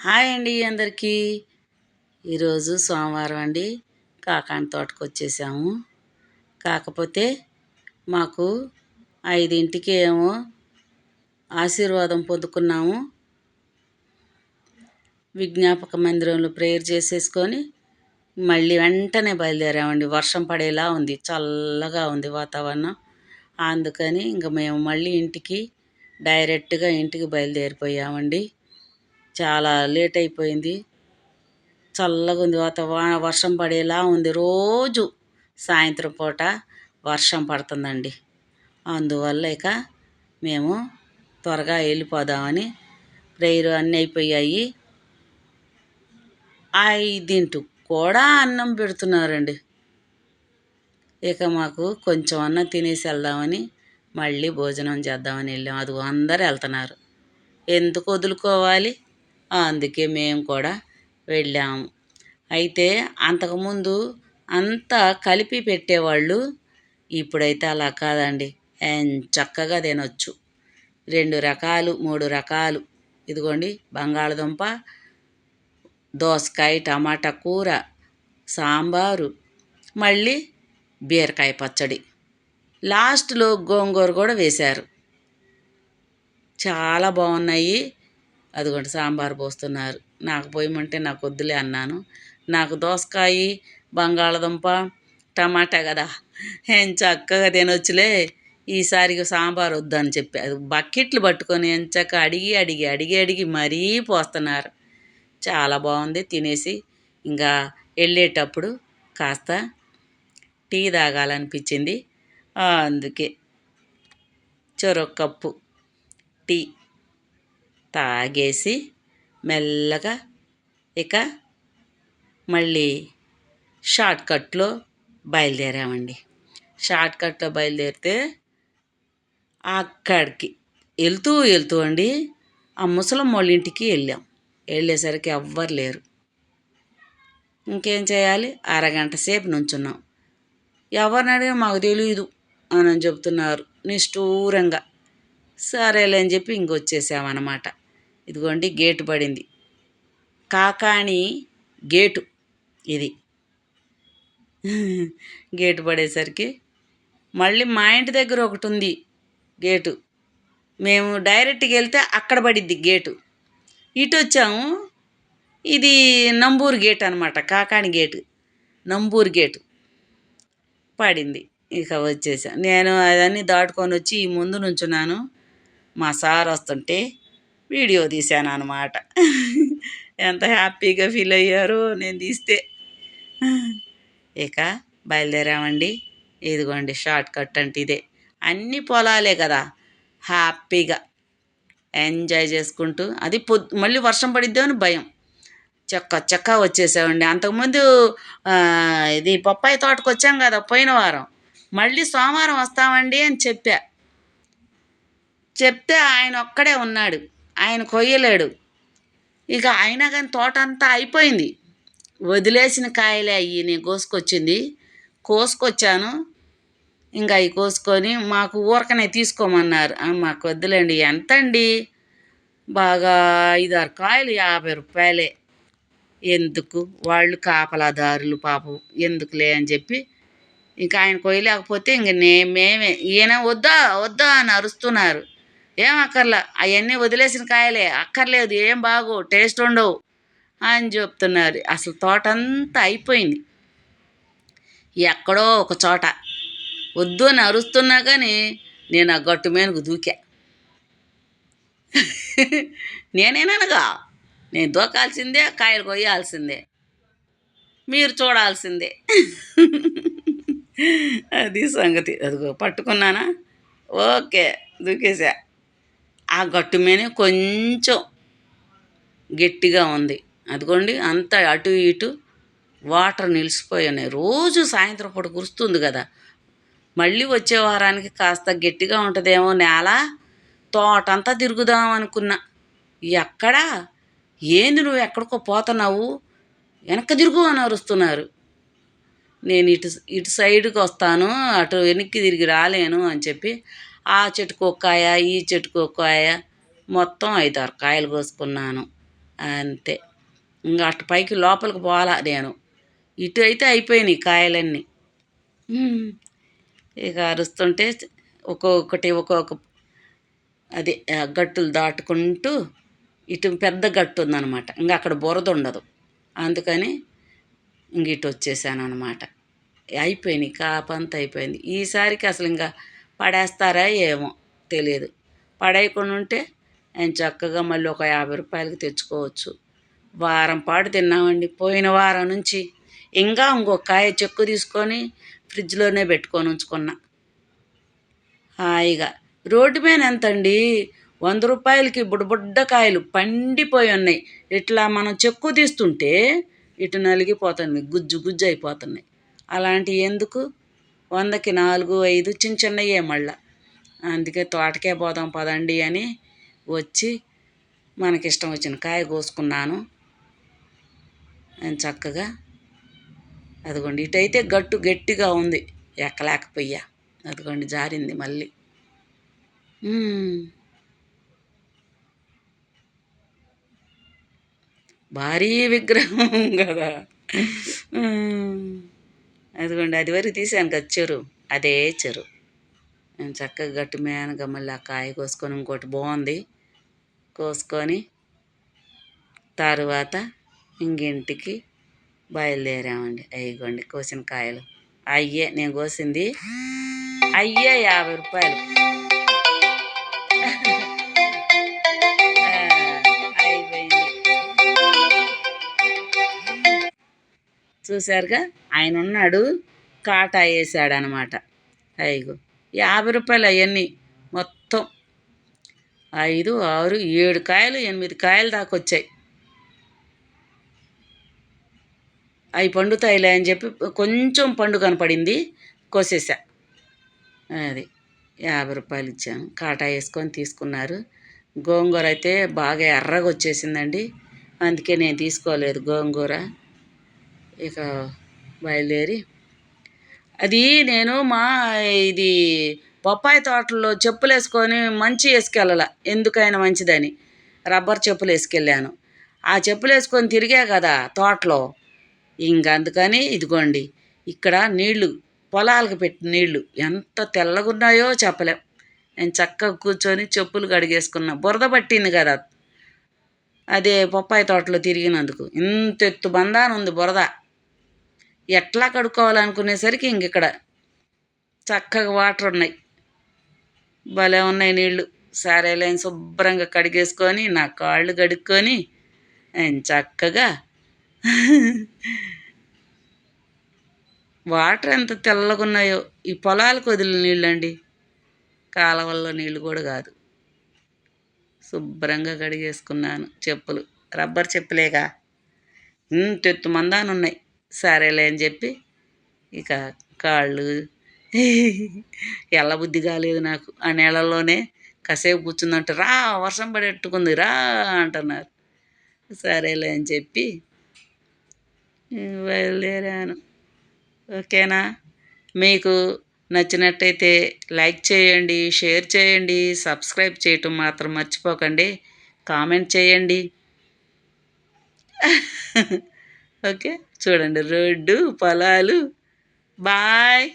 Hi అండి అందరికీ. ఈరోజు సోమవారం అండి. కాకాని తోటకు వచ్చేసాము. కాకపోతే మాకు ఐదింటికి ఏమో ఆశీర్వాదం పొందుకున్నాము. విజ్ఞాపక మందిరంలో ప్రేయర్ చేసేసుకొని మళ్ళీ వెంటనే బయలుదేరామండి. వర్షం పడేలా ఉంది. చల్లగా ఉంది వాతావరణం. అందుకని ఇంకా మేము మళ్ళీ ఇంటికి డైరెక్ట్గా ఇంటికి బయలుదేరిపోయామండి. చాలా లేట్ అయిపోయింది. చల్లగా ఉంది వాతావరణ వర్షం పడేలా ఉంది. రోజు సాయంత్రం పూట వర్షం పడుతుందండి. అందువల్ల ఇక మేము త్వరగా వెళ్ళిపోదామని ప్రేయర్ అన్నీ అయిపోయాయి. ఐదింటి కూడా అన్నం పెడుతున్నారండి. ఇక మాకు కొంచెం అన్నం తినేసి వెళ్దామని మళ్ళీ భోజనం చేద్దామని వెళ్ళాం. అది అందరు వెళ్తున్నారు. ఎందుకు వదులుకోవాలి? అందుకే మేము కూడా వెళ్ళాము. అయితే అంతకుముందు అంతా కలిపి పెట్టేవాళ్ళు ఇప్పుడైతే అలా కాదండి. చక్కగా తినొచ్చు. రెండు రకాలు మూడు రకాలు. ఇదిగోండి బంగాళదుంప దోసకాయ టమాటా కూర సాంబారు మళ్ళీ బీరకాయ పచ్చడి. లాస్ట్లో గోంగూర కూడా వేశారు. చాలా బాగున్నాయి. అదిగోండి సాంబార్ పోస్తున్నారు. నాకు పోయమంటే నాకు వద్దులే అన్నాను. నాకు దోసకాయ బంగాళదుంప టమాటా కదా. ఏం చక్కగా తినొచ్చులే. ఈసారి సాంబార్ వద్దని చెప్పి అది బకెట్లు పట్టుకొని ఎంచక అడిగి అడిగి అడిగి అడిగి మరీ పోస్తున్నారు. చాలా బాగుంది తినేసి. ఇంకా వెళ్ళేటప్పుడు కాస్త టీ తాగాలనిపించింది. అందుకే చెరొక కప్పు టీ. తాగేసి మెల్లగా ఇక మళ్ళీ షార్ట్కట్లో బయలుదేరామండి. షార్ట్కట్లో బయలుదేరితే అక్కడికి వెళ్తూ వెళ్తూ అండి ఆ ముసలమ్మ వాళ్ళ ఇంటికి వెళ్ళాం. వెళ్ళేసరికి ఎవ్వరు లేరు. ఇంకేం చేయాలి? అరగంట సేపు నుంచున్నాం. ఎవరిని అడిగినా మాకు తెలియదు అని చెప్తున్నారు నిష్ఠూరంగా. సరేలే అని చెప్పి ఇంకొచ్చేసామన్నమాట. ఇదిగోండి గేటు పడింది. కాకాణి గేటు ఇది. గేటు పడేసరికి మళ్ళీ మా ఇంటి దగ్గర ఒకటి ఉంది గేటు. మేము డైరెక్ట్గా వెళ్తే అక్కడ పడిద్ది గేటు. ఇటు వచ్చాము. ఇది నంబూరు గేట్ అనమాట కాకాని గేటు. నంబూరు గేటు. పడింది. ఇక వచ్చేసా. నేను అదన్నీ దాటుకొని వచ్చి ఈ ముందు నుంచున్నాను. మా సార్ వస్తుంటే వీడియో తీశాను అనమాట ఎంత హ్యాపీగా ఫీల్ అయ్యారో నేను తీస్తే. ఇక బయలుదేరామండి. ఇదిగోండి షార్ట్ కట్ అంటే ఇదే. అన్ని పొలాలే కదా హ్యాపీగా. ఎంజాయ్ చేసుకుంటూ అది పొద్దు మళ్ళీ వర్షం పడిద్దో అని భయం. చెక్క చెక్క వచ్చేసామండి. అంతకుముందు ఇది బొప్పాయి తోటకు వచ్చాం కదా పోయిన వారం. మళ్ళీ సోమవారం వస్తామండి అని చెప్పా. చెప్తే ఆయన ఒక్కడే ఉన్నాడు. ఆయన కొయ్యలేడు. ఇక అయినా కానీ తోట అంతా అయిపోయింది. వదిలేసిన కాయలే అయ్యి నేను కోసుకొచ్చింది. కోసుకొచ్చాను. ఇంకా అవి కోసుకొని మాకు ఊరకనే తీసుకోమన్నారు. మాకు వద్దులేండి ఎంత అండి బాగా ఐదారు కాయలు యాభై రూపాయలే. ఎందుకు? వాళ్ళు కాపలాదారులు పాపం. ఎందుకులే అని చెప్పి ఇంకా ఆయన కొయ్యలేకపోతే ఇంక నే మేమే. ఈయన వద్దా వద్దా అని అరుస్తున్నారు. ఏం అక్కర్లా? అవన్నీ వదిలేసిన కాయలే. అక్కర్లేదు. ఏం బాగు? టేస్ట్ ఉండవు. అని చెప్తున్నారు. అసలు తోట అంతా అయిపోయింది. ఎక్కడో ఒక చోట. వద్దు అని అరుస్తున్నా కానీ నేను ఆ గట్టు మీదకు దూకా. నేనేనగా నేను దూకాల్సిందే కాయలు కొయ్యాల్సిందే. మీరు చూడాల్సిందే. అది సంగతి. అదిగో పట్టుకున్నానా? ఓకే. దూకేసా ఆ గట్టు మీద కొంచెం గట్టిగా ఉంది. అదిగోండి అంత అటు ఇటు వాటర్ నిలిచిపోయి ఉన్నాయి రోజు సాయంత్రం పూట కురుస్తుంది కదా. మళ్ళీ వచ్చే వారానికి కాస్త గట్టిగా ఉంటుందేమో నేల. తోటంతా తిరుగుదాం అనుకున్నా. ఎక్కడా? ఏంది నువ్వు ఎక్కడికో పోతున్నావు? వెనక్కి తిరుగు అని అరుస్తున్నారు. నేను ఇటు ఇటు సైడ్కి వస్తాను అటు వెనక్కి తిరిగి రాలేను అని చెప్పి ఆ చెట్టుకు ఒక్కాయ ఈ చెట్టుకు ఒక్కాయ మొత్తం ఐదారు కాయలు కోసుకున్నాను. అంతే. ఇంకా అటు పైకి లోపలికి పోవాలా నేను. ఇటు అయితే అయిపోయినాయి కాయలన్నీ. ఇక అరుస్తుంటే ఒక్కొక్కటి ఒక్కొక్క అది గట్టులు దాటుకుంటూ ఇటు పెద్ద గట్టు ఉందన్నమాట. ఇంకా అక్కడ బురద ఉండదు. అందుకని ఇంక ఇటు వచ్చేసాను అనమాట అయిపోయినాయి. కాపంత అయిపోయింది. ఈసారికి అసలు ఇంకా పడేస్తారా ఏమో తెలియదు పడేయకుండా ఉంటే నేను చక్కగా మళ్ళీ ఒక యాభై రూపాయలకి తెచ్చుకోవచ్చు. వారం పాటు తిన్నామండి. పోయిన వారం నుంచి ఇంకా ఇంకొక కాయ చెక్కు తీసుకొని ఫ్రిడ్జ్లోనే పెట్టుకొని ఉంచుకున్నా. హాయిగా. రోడ్డు మీద ఎంత అండి వంద రూపాయలకి బుడ్డ కాయలు పండిపోయి ఉన్నాయి. ఇట్లా మనం చెక్కు తీస్తుంటే ఇటు నలిగిపోతుంది గుజ్జు గుజ్జు అయిపోతున్నాయి. అలాంటివి ఎందుకు? వందకి నాలుగు ఐదు చిన్న చిన్నయే మళ్ళా. అందుకే తోటకే పోదాం పదండి అని వచ్చి మనకిష్టం వచ్చిన కాయ కోసుకున్నాను. నేను చక్కగా అదిగోండి ఇటైతే గట్టు గట్టిగా ఉంది. ఎక్కలేకపోయా అదిగోండి జారింది మళ్ళీ. భారీ విగ్రహం కదా. అదిగోండి అది వరకు తీసాను కదా చెరు. అదే చెరు. నేను చక్కగా గట్టు మేనగా మళ్ళీ ఆ కాయ కోసుకొని ఇంకోటి బాగుంది. కోసుకొని తర్వాత ఇంకింటికి బయలుదేరామండి. అయ్యిగోండి కోసిన కాయలు. అయ్యే నేను కోసింది అయ్యే యాభై రూపాయలు. చూశారుగా? ఆయన ఉన్నాడు కాటా వేసాడు అనమాట యాభై రూపాయలు అవన్నీ మొత్తం. ఐదు ఆరు ఏడు కాయలు ఎనిమిది కాయలు దాకా వచ్చాయి. అవి పండుతాయిలే అని చెప్పి కొంచెం పండు కనపడింది కోసేసా. అది యాభై రూపాయలు ఇచ్చాను కాటా వేసుకొని తీసుకున్నారు. గోంగూర అయితే బాగా ఎర్రగా వచ్చేసిందండి. అందుకే నేను తీసుకోలేదు గోంగూర. ఇక బయలుదేరి. అది నేను మా ఇది బొప్పాయి తోటలో చెప్పులు వేసుకొని మంచి వేసుకెళ్ళాల. ఎందుకైనా మంచిదని. రబ్బర్ చెప్పులు వేసుకెళ్ళాను. ఆ చెప్పులు వేసుకొని తిరిగా కదా తోటలో. ఇంకందుకని ఇదిగోండి ఇక్కడ నీళ్ళు పొలాలకు పెట్టిన నీళ్ళు ఎంత తెల్లగా ఉన్నాయో చెప్పలేం. నేను చక్కగా కూర్చొని చెప్పులు కడిగేసుకున్నా. బురద పట్టింది కదా. అదే బొప్పాయి తోటలో తిరిగినందుకు. ఇంత ఎత్తు బంధానం ఉంది బురద. ఎట్లా కడుక్కోవాలనుకునేసరికి ఇంక ఇక్కడ చక్కగా వాటర్ ఉన్నాయి. భలే ఉన్నాయి నీళ్ళు సరేలే శుభ్రంగా కడిగేసుకొని నా కాళ్ళు కడుక్కొని చక్కగా వాటర్ ఎంత తెల్లగా ఉన్నాయో ఈ పొలాలకు వదిలిన నీళ్ళండి. కాలవల్లో నీళ్ళు కూడా కాదు. శుభ్రంగా కడిగేసుకున్నాను చెప్పులు. రబ్బర్ చెప్పులేగా. తెత్తు మందానున్నాయి. ఉన్నాయి సరేలే అని చెప్పి ఇక కాళ్ళు ఎలా బుద్ధి కాలేదు నాకు. ఆ నీళ్ళల్లోనే కాసేపు కూర్చుందంటే రా వర్షం పడేట్టుకుంది రా అంటున్నారు. సరేలే అని చెప్పి బయలుదేరాను. ఓకేనా? మీకు నచ్చినట్టయితే లైక్ చేయండి షేర్ చేయండి సబ్స్క్రైబ్ చేయటం మాత్రం మర్చిపోకండి కామెంట్ చేయండి. ఓకే. చూడండి. రోడ్డు పొలాలు. బాయ్.